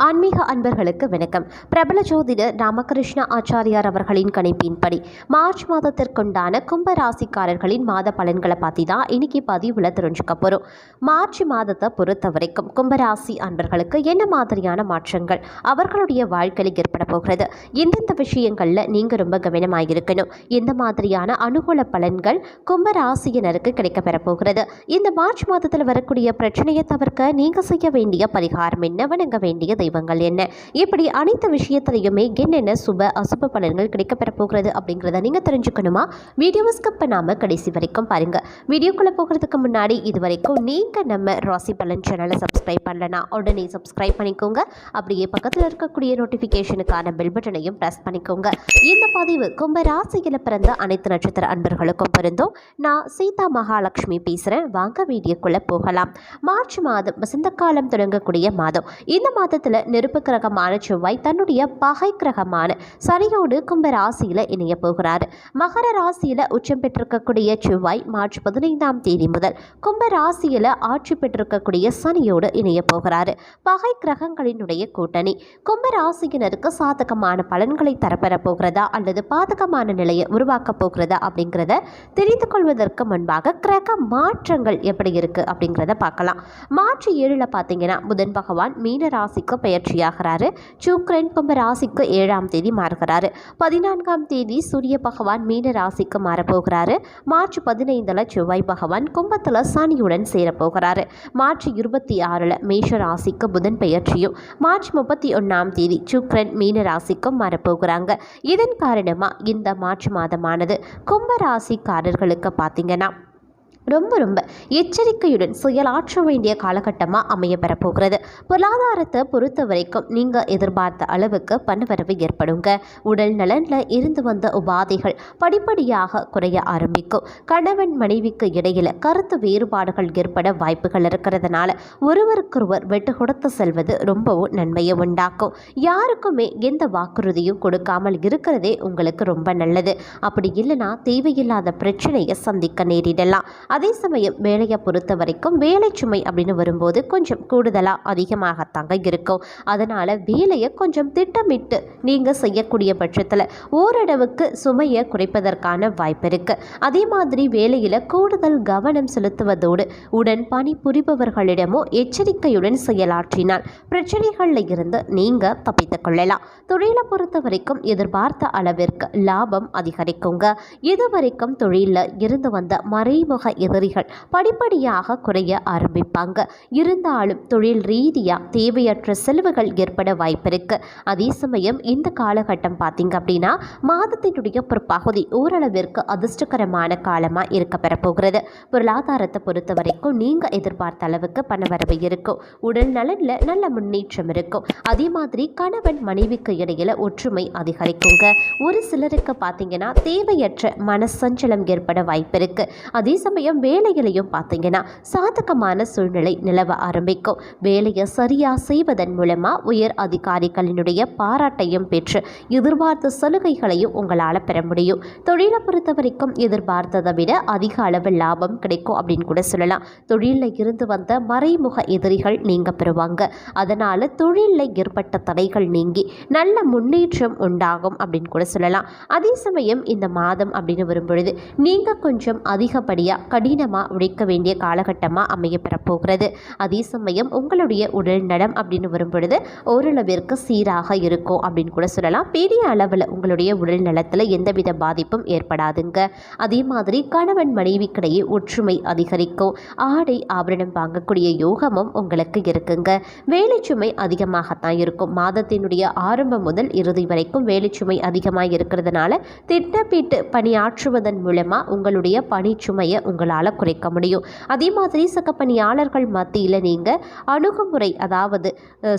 ஆன்மீக அன்பர்களுக்கு வணக்கம். பிரபல ஜோதிடர் ராமகிருஷ்ண ஆச்சாரியார் அவர்களின் கணிப்பின்படி மார்ச் மாதத்திற்குண்டான கும்ப ராசிக்காரர்களின் மாத பலன்களை பற்றி தான் இன்னைக்கு பதிவில் தெரிஞ்சுக்க போகிறோம் மார்ச் மாதத்தை பொறுத்த வரைக்கும் கும்பராசி அன்பர்களுக்கு என்ன மாதிரியான மாற்றங்கள் அவர்களுடைய வாழ்க்கையில் ஏற்பட போகிறது? எந்தெந்த விஷயங்களில் நீங்கள் ரொம்ப கவனமாக இருக்கணும்? எந்த மாதிரியான அனுகூல பலன்கள் கும்பராசியினருக்கு கிடைக்கப்பெற போகிறது? இந்த மார்ச் மாதத்தில் வரக்கூடிய பிரச்சனையை தவிர்க்க நீங்கள் செய்ய வேண்டிய பரிகாரம் என்ன? வணங்க வேண்டியது தெய்வங்கள் என்ன? இப்படி அனைத்து விஷயத்திலையுமே என்னென்ன சுப அசுப பலன்கள் கிடைக்கப்பெற போகிறது அப்படிங்கிறத நீங்கள் தெரிஞ்சுக்கணுமா? வீடியோவை ஸ்கிப் பண்ணாமல் கடைசி வரைக்கும் பாருங்கள் வீடியோக்குள்ளே போகிறதுக்கு முன்னாடி இது வரைக்கும் நீங்கள் நம்ம ராசி பலன் சேனலை சப்ஸ்கிரைப் பண்ணலனா உடனே சப்ஸ்கிரைப் பண்ணிக்கோங்க. அப்படியே பக்கத்தில் இருக்கக்கூடிய நோட்டிஃபிகேஷனுக்கான பெல் பட்டனையும் ப்ரெஸ் பண்ணிக்கோங்க. இந்த பதிவு கும்ப ராசியில் பிறந்த அனைத்து நட்சத்திர அன்பர்களுக்கும் பொருந்தும். நான் சீதா மகாலட்சுமி பேசுகிறேன் வாங்க வீடியோக்குள்ளே போகலாம். மார்ச் மாதம் வசந்த காலம் தொடங்கக்கூடிய மாதம். இந்த மாதத்தில் நெருப்பு கிரகமான செவ்வாய் தன்னுடைய பகை கிரகமான சனியோடு கும்ப ராசியில் இணைய போகிறார். மகர ராசியில் உச்சம் பெற்றிருக்கக்கூடிய செவ்வாய் மார்ச் பதினைந்தாம் தேதி முதல் கும்ப ராசியில் ஆட்சி பெற்றிருக்கக்கூடிய சனியோடு இணைய போகிறார். பகை கிரகங்களினுடைய கூட்டணி கும்ப ராசியினருக்கு சாதகமான பலன்களை தரப்பெற போகிறதா அல்லது பாதகமான நிலையை உருவாக்கப் போகிறதா அப்படிங்கிறத தெரிந்து கொள்வதற்கு முன்பாக கிரக மாற்றங்கள் எப்படி இருக்கு அப்படிங்கிறத பார்க்கலாம். மார்ச் ஏழில் பார்த்தீங்கன்னா புதன் பகவான் மீன ராசிக்கு பயிற்சியாகிறாரு. சுக்ரன் கும்ப ராசிக்கு ஏழாம் தேதி மாறுகிறாரு. பதினான்காம் தேதி சூரிய பகவான் மீன ராசிக்கு மாறப்போகிறாரு. மார்ச் பதினைந்தில் செவ்வாய் பகவான் கும்பத்தில் சனியுடன் சேரப்போகிறாரு. மார்ச் இருபத்தி ஆறில் மேஷ ராசிக்கு புதன் பெயர்ச்சியும் மார்ச் முப்பத்தி ஒன்றாம் தேதி சுக்ரன் மீன ராசிக்கும் மாறப்போகிறாங்க. இதன் காரணமாக இந்த மார்ச் மாதமானது கும்ப ராசிக்காரர்களுக்கு பார்த்தீங்கன்னா ரொம்ப ரொம்ப எச்சரிக்கையுடன் செயலாற்ற வேண்டிய காலகட்டமாக அமைய பெறப்போகிறது. பொருளாதாரத்தை பொறுத்த வரைக்கும் நீங்கள் எதிர்பார்த்த அளவுக்கு பணவரவு ஏற்படுங்க. உடல் நலனில் இருந்து வந்த உபாதைகள் படிப்படியாக குறைய ஆரம்பிக்கும். கணவன் மனைவிக்கு இடையில் கருத்து வேறுபாடுகள் ஏற்பட வாய்ப்புகள் இருக்கிறதுனால ஒருவருக்கொருவர் வெட்டு கொடுத்து செல்வது ரொம்பவும் நன்மையை உண்டாக்கும். யாருக்குமே எந்த வாக்குறுதியும் கொடுக்காமல் இருக்கிறதே உங்களுக்கு ரொம்ப நல்லது. அப்படி இல்லைன்னா தேவையில்லாத பிரச்சனையை சந்திக்க நேரிடலாம். அதே சமயம் வேலையை பொறுத்த வரைக்கும் வேலை சுமை அப்படின்னு வரும்போது கொஞ்சம் கூடுதலாக அதிகமாகத்தாங்க இருக்கும். அதனால் வேலையை கொஞ்சம் திட்டமிட்டு நீங்கள் செய்யக்கூடிய பட்சத்தில் ஓரளவுக்கு சுமையை குறைப்பதற்கான வாய்ப்பு இருக்குது அதே மாதிரி வேலையில் கூடுதல் கவனம் செலுத்துவதோடு உடன் பணி புரிபவர்களிடமும் எச்சரிக்கையுடன் செயலாற்றினால் பிரச்சனைகளில் இருந்து நீங்கள் தப்பித்துக் கொள்ளலாம். தொழிலை பொறுத்த வரைக்கும் எதிர்பார்த்த அளவிற்கு லாபம் அதிகரிக்குங்க. இதுவரைக்கும் தொழிலில் இருந்து வந்த மறைமுக எதிரிகள் படிப்படியாக குறைய ஆரம்பிப்பாங்க. இருந்தாலும் தொழில் ரீதியாக தேவையற்ற செலவுகள் ஏற்பட வாய்ப்பிருக்கு. அதே சமயம் இந்த காலகட்டம் பார்த்தீங்க அப்படின்னா மாதத்தினுடைய ஒரு பகுதி ஓரளவிற்கு அதிர்ஷ்டகரமான காலமாக இருக்க பெறப்போகிறது. பொருளாதாரத்தை பொறுத்த வரைக்கும் நீங்கள் எதிர்பார்த்த அளவுக்கு பணவரவு இருக்கும். உடல் நலனில் நல்ல முன்னேற்றம் இருக்கும். அதே மாதிரி கணவன் மனைவிக்கு இடையில் ஒற்றுமை அதிகரிக்குங்க. ஒரு சிலருக்கு பார்த்தீங்கன்னா தேவையற்ற மனசஞ்சலம் ஏற்பட வாய்ப்பு இருக்கு அதே சமயம் வேலையிலையும் பார்த்தீங்கன்னா சாதகமான சூழ்நிலை நிலவ ஆரம்பிக்கும். வேலையை சரியாக செய்வதன் மூலமாக உயர் அதிகாரிகளினுடைய பாராட்டையும் பெற்று எதிர்பார்த்த சலுகைகளையும் உங்களால் பெற முடியும். தொழிலை பொறுத்த வரைக்கும் எதிர்பார்த்ததை விட அதிக அளவு லாபம் கிடைக்கும் அப்படின்னு கூட சொல்லலாம். தொழிலில் இருந்து வந்த மறைமுக எதிரிகள் நீங்க பெறுவாங்க. அதனால் தொழிலில் ஏற்பட்ட தடைகள் நீங்கி நல்ல முன்னேற்றம் உண்டாகும் அப்படின்னு கூட சொல்லலாம். அதே சமயம் இந்த மாதம் அப்படின்னு வரும்பொழுது நீங்கள் கொஞ்சம் அதிகப்படியாக கடினமாக உழைக்க வேண்டிய காலகட்டமாக அமைய பெறப்போகிறது. அதே சமயம் உங்களுடைய உடல் நலம் அப்படின்னு வரும்பொழுது ஓரளவிற்கு சீராக இருக்கும் அப்படின்னு கூட சொல்லலாம். பெரிய அளவில் உங்களுடைய உடல் நலத்தில் எந்தவித பாதிப்பும் ஏற்படாதுங்க. அதே மாதிரி கணவன் மனைவிக்கிடையே ஒற்றுமை அதிகரிக்கும். ஆடை ஆபரணம் வாங்கக்கூடிய யோகமும் உங்களுக்கு இருக்குங்க. வேலைச்சுமை அதிகமாகத்தான் இருக்கும். மாதத்தினுடைய ஆரம்பம் முதல் இறுதி வரைக்கும் வேலைச்சுமை அதிகமாக இருக்கிறதுனால திட்டமிட்டு பணியாற்றுவதன் மூலமாக உங்களுடைய பணிச்சுமையை உங்களால் குறைக்க முடியும். அதே மாதிரி சக பணியாளர்கள் மத்தியில் நீங்கள் அணுகுமுறை அதாவது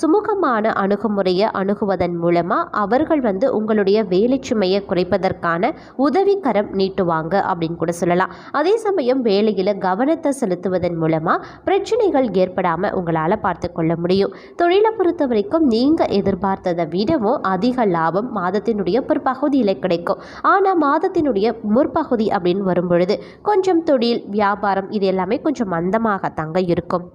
சுமூகமான அணுகுமுறையை அணுகுவதன் மூலமாக அவர்கள் வந்து உங்களுடைய வேலை சுமையை குறைப்பதற்கான உதவிக்கரம் நீட்டுவாங்க அப்படின்னு கூட சொல்லலாம். அதே சமயம் வேலையில் கவனத்தை செலுத்துவதன் மூலமாக பிரச்சனைகள் ஏற்படாமல் உங்களால் பார்த்து கொள்ள முடியும். தொழிலை பொறுத்த வரைக்கும் நீங்கள் எதிர்பார்த்ததை விடவும் அதிக லாபம் மாதத்தினுடைய ஒரு கிடைக்கும். ஆனால் மாதத்தினுடைய முற்பகுதி அப்படின்னு வரும்பொழுது கொஞ்சம் தொழில் வியாபாரம் இது எல்லாமே கொஞ்சம் மந்தமாகத்தாங்க இருக்கும்.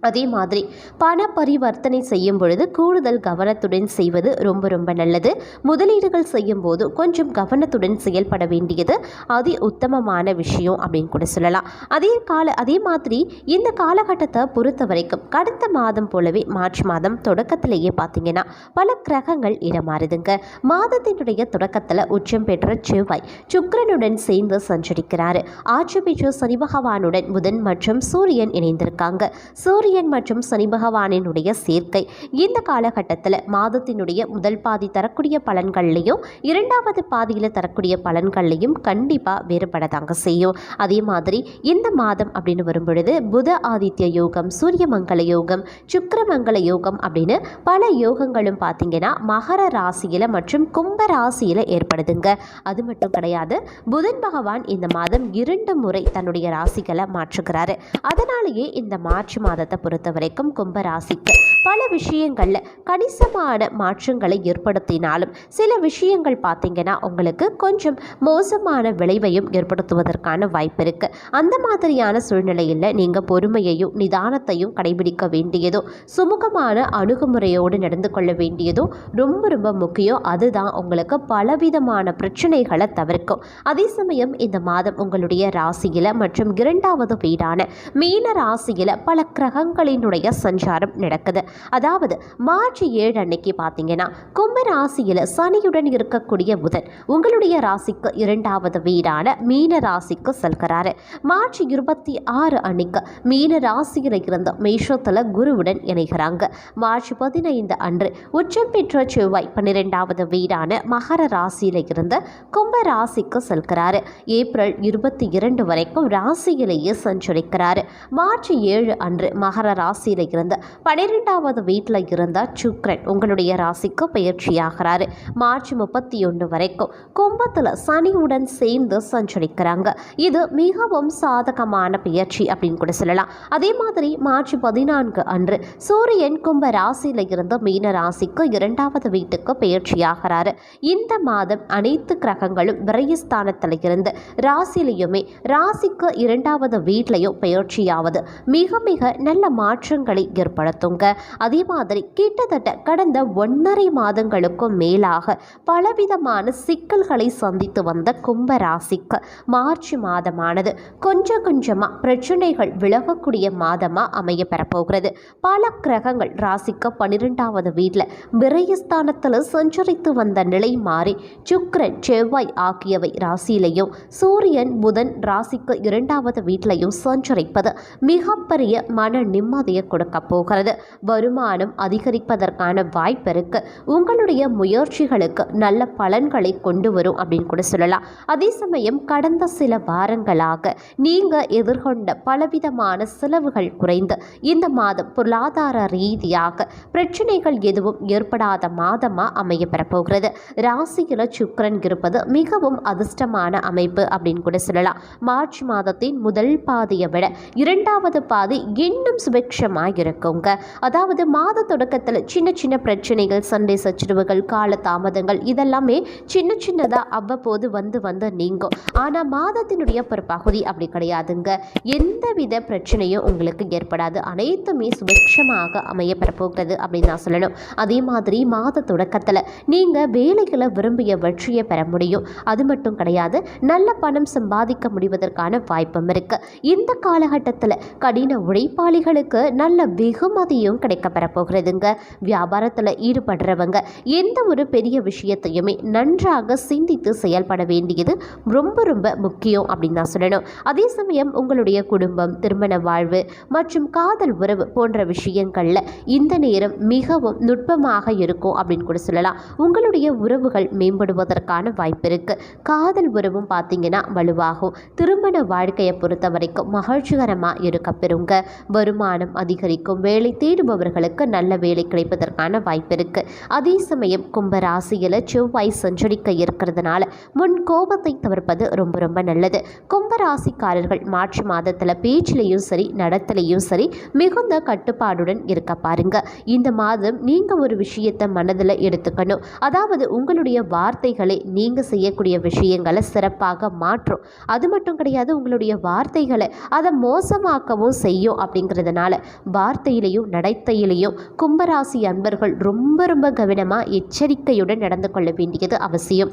அதே மாதிரி பண பரிவர்த்தனை செய்யும் பொழுது கூடுதல் கவனத்துடன் செய்வது ரொம்ப ரொம்ப நல்லது. முதலீடுகள் செய்யும் போது கொஞ்சம் கவனத்துடன் செயல்பட வேண்டியது அதி உத்தமமான விஷயம் அப்படின்னு கூட சொல்லலாம். அதே கால அதே மாதிரி இந்த காலகட்டத்தை பொறுத்த வரைக்கும் கடந்த மாதம் போலவே மார்ச் மாதம் தொடக்கத்திலேயே பார்த்தீங்கன்னா பல கிரகங்கள் இடமாறுதுங்க. மாதத்தினுடைய தொடக்கத்தில் உச்சம் பெற்ற செவ்வாய் சுக்கரனுடன் சேர்ந்து சஞ்சரிக்கிறாரு. ஆட்சி பெற்ற சனி பகவானுடன் புதன் மற்றும் சூரியன் இணைந்திருக்காங்க. சூரிய சூரியன் மற்றும் சனி பகவானினுடைய சேர்க்கை. இந்த காலகட்டத்தில் மாதத்தினுடைய முதல் பாதி தரக்கூடிய பலன்கள்லையும் இரண்டாவது பாதியில் தரக்கூடிய பலன்கள்லையும் கண்டிப்பாக வேறுபடதாங்க செய்யும். அதே மாதிரி இந்த மாதம் அப்படின்னு வரும்பொழுது புத ஆதித்ய யோகம் சூரிய மங்கள யோகம் சுக்கிரமங்கல யோகம் அப்படின்னு பல யோகங்களும் பார்த்தீங்கன்னா மகர ராசியில் மற்றும் கும்ப ராசியில் ஏற்படுதுங்க. அது மட்டும் கிடையாது புதன் பகவான் இந்த மாதம் இரண்டு முறை தன்னுடைய ராசிகளை மாற்றுகிறாரு. அதனாலேயே இந்த மார்ச் மாதத்தை பொறுத்த வரைக்கும் கும்ப ராசிக்கு பல விஷயங்களில் கணிசமான மாற்றங்களை ஏற்படுத்தினாலும் சில விஷயங்கள் பார்த்தீங்கன்னா உங்களுக்கு கொஞ்சம் மோசமான விளைவையும் ஏற்படுத்துவதற்கான வாய்ப்பு இருக்குது அந்த மாதிரியான சூழ்நிலையில் நீங்கள் பொறுமையையும் நிதானத்தையும் கடைபிடிக்க வேண்டியதோ சுமூகமான அணுகுமுறையோடு நடந்து கொள்ள வேண்டியதோ ரொம்ப ரொம்ப முக்கியம். அதுதான் உங்களுக்கு பலவிதமான பிரச்சனைகளை தவிர்க்கும். அதே சமயம் இந்த மாதம் உங்களுடைய ராசியில் மற்றும் இரண்டாவது வீடான மீன ராசியில் பல கிரகங்களினுடைய சஞ்சாரம் நடக்குது. அதாவது மார்ச் ஏழு அன்னைக்கு பார்த்தீங்கன்னா கும்ப ராசியில் சனியுடன் இருக்கக்கூடிய புதன் உங்களுடைய ராசிக்கு இரண்டாவது வீடான மீன ராசிக்கு செல்கிறாரு. மார்ச் இருபத்தி ஆறு அன்னைக்கு மீன ராசியில் இருந்த மேஷத்தில் குருவுடன் இணைகிறாங்க. மார்ச் பதினைந்து அன்று உச்சம் பெற்ற செவ்வாய் பன்னிரெண்டாவது வீடான மகர ராசியில் இருந்து கும்ப ராசிக்கு செல்கிறாரு. ஏப்ரல் இருபத்தி இரண்டு வரைக்கும் ராசியிலேயே சஞ்சரிக்கிறாரு. மார்ச் ஏழு அன்று மகர ராசியில் இருந்து பன்னிரெண்டாவது வீட்டில் இருந்தால் சுக்ரன் உங்களுடைய ராசிக்கு பயிற்சியாகிறாரு. மார்ச் முப்பத்தி ஒன்று வரைக்கும் கும்பத்தில் சனியுடன் சேர்ந்து சஞ்சரிக்கிறாங்க. இது மிகவும் சாதகமான பயிற்சி அப்படின்னு கூட சொல்லலாம். அதே மாதிரி மார்ச் பதினான்கு அன்று சூரியன் கும்ப ராசியில் இருந்து மீன ராசிக்கு இரண்டாவது வீட்டுக்கு பயிற்சியாகிறாரு. இந்த மாதம் அனைத்து கிரகங்களும் விரயஸ்தானத்தில் இருந்து ராசியிலையுமே ராசிக்கு இரண்டாவது வீட்லையும் பயிற்சியாவது மிக மிக நல்ல மாற்றங்களை ஏற்படுத்துங்க. அதே மாதிரி கிட்டத்தட்ட கடந்த ஒன்றரை மாதங்களுக்கும் மேலாக பலவிதமான சிக்கல்களை சந்தித்து வந்த கும்ப ராசிக்கு மார்ச் மாதமானது கொஞ்சம் கொஞ்சமாக பிரச்சனைகள் விலகக்கூடிய மாதமாக அமைய பெறப்போகிறது. பல கிரகங்கள் ராசிக்கு பன்னிரெண்டாவது வீட்டில் விரயஸ்தானத்தில் சஞ்சரித்து வந்த நிலை மாறி சுக்ரன் செவ்வாய் ஆகியவை ராசியிலையும் சூரியன் புதன் ராசிக்கு இரண்டாவது வீட்டிலையும் சஞ்சரிப்பது மிகப்பெரிய மன நிம்மதியை கொடுக்க போகிறது. வருமானம் அதிகரிப்பதற்கான வாய்ப்பு இருக்குது உங்களுடைய முயற்சிகளுக்கு நல்ல பலன்களை கொண்டு வரும் அப்படின்னு கூட சொல்லலாம். அதே சமயம் கடந்த சில வாரங்களாக நீங்கள் எதிர்கொண்ட பலவிதமான செலவுகள் குறைந்து இந்த மாதம் பொருளாதார ரீதியாக பிரச்சனைகள் எதுவும் ஏற்படாத மாதமாக அமைய போகிறது ராசியில் சுக்கரன் இருப்பது மிகவும் அதிர்ஷ்டமான அமைப்பு அப்படின்னு கூட சொல்லலாம். மார்ச் மாதத்தின் முதல் பாதியை விட இரண்டாவது பாதி இன்னும் சுபிக்ஷமாக இருக்குங்க. அதாவது மாத தொடக்கத்தில் சின்ன சின்ன பிரச்சனைகள் சண்டை சச்சரவுகள் கால தாமதங்கள் இதெல்லாமே சின்ன சின்னதாக அவ்வப்போது வந்து வந்து நீங்கும். ஆனால் மாதத்தினுடைய ஒரு பகுதி அப்படி கிடையாதுங்க. எந்தவித பிரச்சனையும் உங்களுக்கு ஏற்படாது. அனைத்துமே சுபிக்ஷமாக அமைய பெறப்போகிறது அப்படின்னு நான் சொல்லணும். அதே மாதிரி மாத தொடக்கத்தில் நீங்கள் வேலைகளை விரும்பிய வெற்றியை பெற முடியும். அது மட்டும் கிடையாது நல்ல பணம் சம்பாதிக்க முடிவதற்கான வாய்ப்பும் இருக்குது இந்த காலகட்டத்தில் கடின உழைப்பாளிகளுக்கு நல்ல வெகுமதியும் கிடைக்கப்பெற போகிறதுங்க வியாபாரத்தில் ஈடுபடுறவங்க எந்த ஒரு பெரிய விஷயத்தையுமே நன்றாக சிந்தித்து செயல்பட வேண்டியது ரொம்ப ரொம்ப முக்கியம் அப்படின்னு நான் சொல்லணும். அதே சமயம் உங்களுடைய குடும்பம் திருமண வாழ்வு மற்றும் காதல் உறவு போன்ற விஷயங்களில் இந்த நேரம் மிகவும் நுட்பமாக இருக்கும் அப்படின்னு கூட சொல்லலாம். உங்களுடைய உறவுகள் மேம்படுவதற்கான வாய்ப்பு இருக்கு. காதல் உறவும் பார்த்தீங்கன்னா வலுவாகும். திருமண வாழ்க்கையை பொறுத்த வரைக்கும் மகிழ்ச்சிகரமாக இருக்க பெறுங்க வருமானம் அதிகரிக்கும். வேலை தேடுபவர் இருப்பவர்களுக்கு நல்ல வேலை கிடைப்பதற்கான வாய்ப்பு இருக்கு. அதே சமயம் கும்பராசியில் செவ்வாய் சஞ்சரிக்க இருக்கிறதுனால முன் கோபத்தை தவிர்ப்பது ரொம்ப ரொம்ப நல்லது. கும்ப ராசிக்காரர்கள் மார்ச் மாதத்தில் பேச்சிலையும் சரி நடத்தலையும் சரி மிகுந்த கட்டுப்பாடுடன் இருக்க பாருங்க. இந்த மாதம் நீங்கள் ஒரு விஷயத்தை மனதில் எடுத்துக்கணும். அதாவது உங்களுடைய வார்த்தைகளை நீங்கள் செய்யக்கூடிய விஷயங்களை சிறப்பாக மாற்றும். அது மட்டும் கிடையாது உங்களுடைய வார்த்தைகளை அதை மோசமாக்கவும் செய்யும் அப்படிங்கிறதுனால வார்த்தையிலையும் வகையிலையும் கும்பராசி அன்பர்கள் ரொம்ப ரொம்ப கவனமாக எச்சரிக்கையுடன் நடந்து கொள்ள வேண்டியது அவசியம்.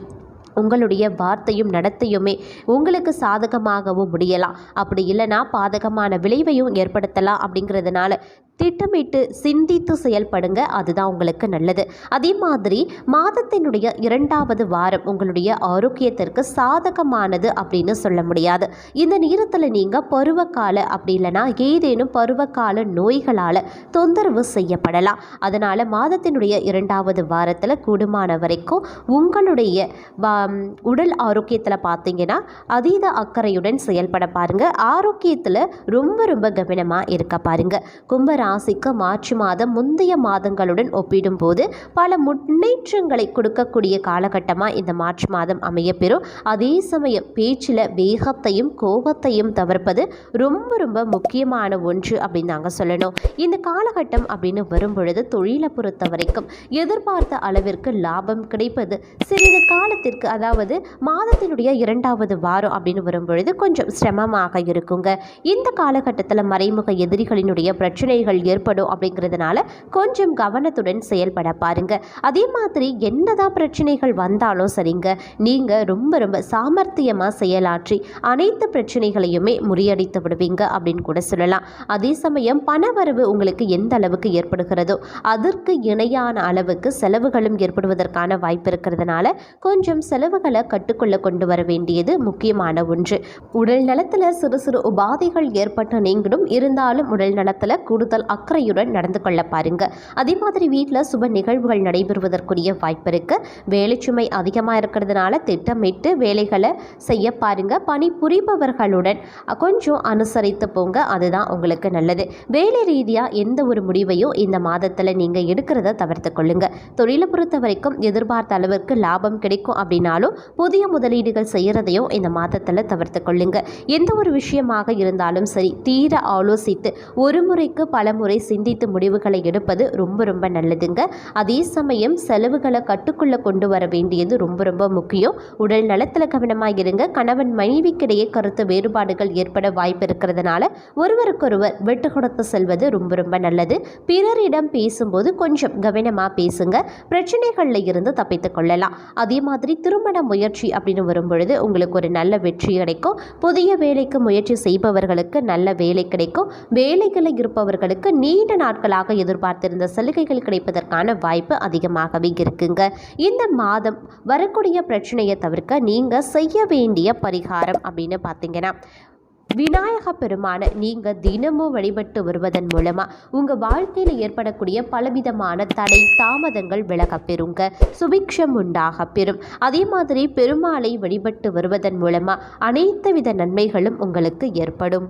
உங்களுடைய வார்த்தையும் நடத்தையுமே உங்களுக்கு சாதகமாகவும் முடியலாம். அப்படி இல்லைன்னா பாதகமான விளைவையும் ஏற்படுத்தலாம் அப்படிங்கிறதுனால திட்டமிட்டு சிந்தித்து செயல்படுங்க. அதுதான் உங்களுக்கு நல்லது. அதே மாதிரி மாதத்தினுடைய இரண்டாவது வாரம் உங்களுடைய ஆரோக்கியத்திற்கு சாதகமானது அப்படின்னு சொல்ல முடியாது. இந்த நேரத்தில் நீங்கள் பருவகால அப்படி இல்லைன்னா ஏதேனும் பருவகால நோய்களால் தொந்தரவு செய்யப்படலாம். அதனால் மாதத்தினுடைய இரண்டாவது வாரத்தில் கூடுமான வரைக்கும் உங்களுடைய உடல் ஆரோக்கியத்தில் பார்த்தீங்கன்னா அதீத அக்கறையுடன் செயல்பட பாருங்கள் ஆரோக்கியத்தில் ரொம்ப ரொம்ப கவனமாக இருக்க பாருங்க. கும்பரா ராசிக்கு மார்ச் மாதம் முந்தைய மாதங்களுடன் ஒப்பிடும்போது பல முன்னேற்றங்களை கொடுக்கக்கூடிய காலகட்டமாக இந்த மார்ச் மாதம் அமையப்பெறும். அதே சமயம் பேச்சில் வேகத்தையும் கோபத்தையும் தவிர்ப்பது ரொம்ப ரொம்ப முக்கியமான ஒன்று அப்படின்னு நாங்கள் சொல்லணும். இந்த காலகட்டம் அப்படின்னு வரும் பொழுது தொழிலை பொறுத்த வரைக்கும் எதிர்பார்த்த அளவிற்கு லாபம் கிடைப்பது சிறிது காலத்திற்கு அதாவது மாதத்தினுடைய இரண்டாவது வாரம் அப்படின்னு வரும் பொழுது கொஞ்சம் சிரமமாக இருக்குங்க. இந்த காலகட்டத்தில் மறைமுக எதிரிகளினுடைய பிரச்சனைகள் ஏற்படும் அப்படிங்கிறதுனால கொஞ்சம் கவனத்துடன் செயல்பட பாருங்க. அதே மாதிரி என்னதான் பிரச்சனைகள் வந்தாலும் சரிங்க. நீங்கள் ரொம்ப ரொம்ப சாமர்த்தியமாக செயலாற்றி அனைத்து பிரச்சனைகளையுமே முறியடித்து விடுவீங்க அப்படின்னு கூட சொல்லலாம். அதே சமயம் பணவரவு உங்களுக்கு எந்த அளவுக்கு ஏற்படுகிறதோ அதற்கு இணையான அளவுக்கு செலவுகளும் ஏற்படுவதற்கான வாய்ப்பு இருக்கிறதுனால கொஞ்சம் செலவுகளை கட்டுக்குள்ள கொண்டு வர வேண்டியது முக்கியமான ஒன்று. உடல் நலத்தில் சிறு சிறு உபாதைகள் ஏற்பட்ட நீங்களும் இருந்தாலும் உடல் நலத்தில் கூடுதல் அக்கறையுடன் நடந்து கொள்ள பாருங்க. அதே மாதிரி வீட்டில் சுப நிகழ்வுகள் நடைபெறுவதற்குரிய வாய்ப்பு இருக்கு. வேலைச்சுமை அதிகமாக இருக்கிறதுனால திட்டமிட்டு வேலைகளை செய்ய பாருங்க. பணி புரிபவர்களுடன் கொஞ்சம் அனுசரித்து போங்க. அதுதான் உங்களுக்கு நல்லது. வேலை ரீதியாக எந்த ஒரு முடிவையும் இந்த மாதத்தில் நீங்கள் எடுக்கிறத தவிர்த்து கொள்ளுங்க. தொழிலை பொறுத்த வரைக்கும் எதிர்பார்த்த அளவிற்கு லாபம் கிடைக்கும் அப்படின்னாலும் புதிய முதலீடுகள் செய்கிறதையும் இந்த மாதத்தில் தவிர்த்து கொள்ளுங்க. எந்த ஒரு விஷயமாக இருந்தாலும் சரி தீர ஆலோசித்து ஒரு முறைக்கு பல முறை சிந்தித்து முடிவுகளை எடுப்பது ரொம்ப ரொம்ப நல்லதுங்க. அதே சமயம் செலவுகளை கட்டுக்குள்ளே கொண்டு வர வேண்டியது ரொம்ப ரொம்ப முக்கியம். உடல் நலத்தில் கவனமாக இருங்க. கணவன் மனைவிக்கிடையே கருத்து வேறுபாடுகள் ஏற்பட வாய்ப்பு இருக்கிறதுனால ஒருவருக்கொருவர் விட்டு கொடுத்து செல்வது ரொம்ப ரொம்ப நல்லது. பிறரிடம் பேசும்போது கொஞ்சம் கவனமாக பேசுங்க. பிரச்சனைகளில் இருந்து தப்பித்துக் கொள்ளலாம். அதே மாதிரி திருமண முயற்சி அப்படின்னு வரும்பொழுது உங்களுக்கு ஒரு நல்ல வெற்றி கிடைக்கும். புதிய வேலைக்கு முயற்சி செய்பவர்களுக்கு நல்ல வேலை கிடைக்கும். வேலைகளில் இருப்பவர்களுக்கு நீண்ட நாட்களாக எதிர்பார்த்திருந்த சலுகைகள் கிடைப்பதற்கான வாய்ப்பு அதிகமாகவே இருக்குங்க. இந்த மாதம் வரக்கூடிய பிரச்சனையை தவிர்க்க நீங்கள் செய்ய வேண்டிய பரிகாரம் அப்படின்னு பார்த்தீங்கன்னா விநாயக பெருமான நீங்கள் தினமும் வழிபட்டு வருவதன் மூலமாக உங்கள் வாழ்க்கையில் ஏற்படக்கூடிய பலவிதமான தடை தாமதங்கள் விலகப்பெறுங்க. சுபிக்ஷம் உண்டாக பெறும். அதே மாதிரி பெருமாளை வழிபட்டு வருவதன் மூலமாக அனைத்து வித நன்மைகளும் உங்களுக்கு ஏற்படும்.